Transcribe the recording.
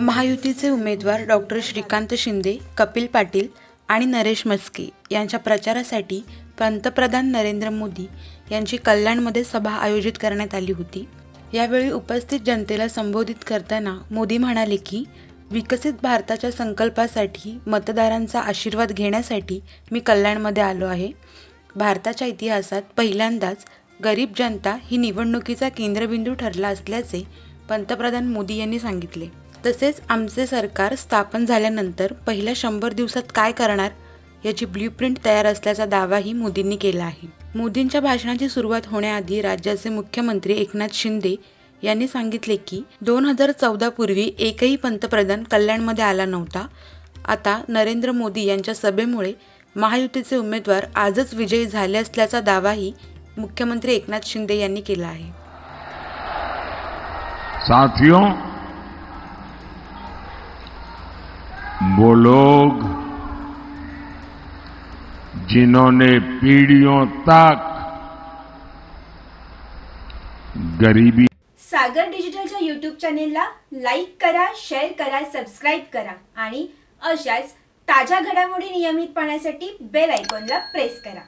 महायुतीचे उमेदवार डॉक्टर श्रीकांत शिंदे कपिल पाटील आणि नरेश मस्के यांच्या प्रचारासाठी पंतप्रधान नरेंद्र मोदी यांची कल्याणमध्ये सभा आयोजित करण्यात आली होती. यावेळी उपस्थित जनतेला संबोधित करताना मोदी म्हणाले की विकसित भारताच्या संकल्पासाठी मतदारांचा आशीर्वाद घेण्यासाठी मी कल्याणमध्ये आलो आहे. भारताच्या इतिहासात पहिल्यांदाच गरीब जनता ही निवडणुकीचा केंद्रबिंदू ठरला असल्याचे पंतप्रधान मोदी यांनी सांगितले. तसेच आमचे सरकार स्थापन झाल्यानंतर पहिल्या शंभर दिवसात काय करणार? याची ब्ल्यूप्रिंट तयार असल्याचा दावाही मोदींनी केला आहे. मोदींच्या भाषणाची सुरुवात होण्याआधी राज्याचे मुख्यमंत्री एकनाथ शिंदे यांनी सांगितले की दोन हजार चौदा पूर्वी एकही पंतप्रधान कल्याणमध्ये आला नव्हता. आता नरेंद्र मोदी यांच्या सभेमुळे महायुतीचे उमेदवार आजच विजयी झाले असल्याचा दावाही मुख्यमंत्री एकनाथ शिंदे यांनी केला आहे. साथियों वो लोग जिन्होंने पीढ़ियों तक गरीबी सागर डिजिटलच्या यूट्यूब चॅनेलला लाईक करा शेअर करा सबस्क्राईब करा आणि अशाच ताज्या घडामोडी नियमित पाहण्यासाठी बेल आयकॉनला प्रेस करा.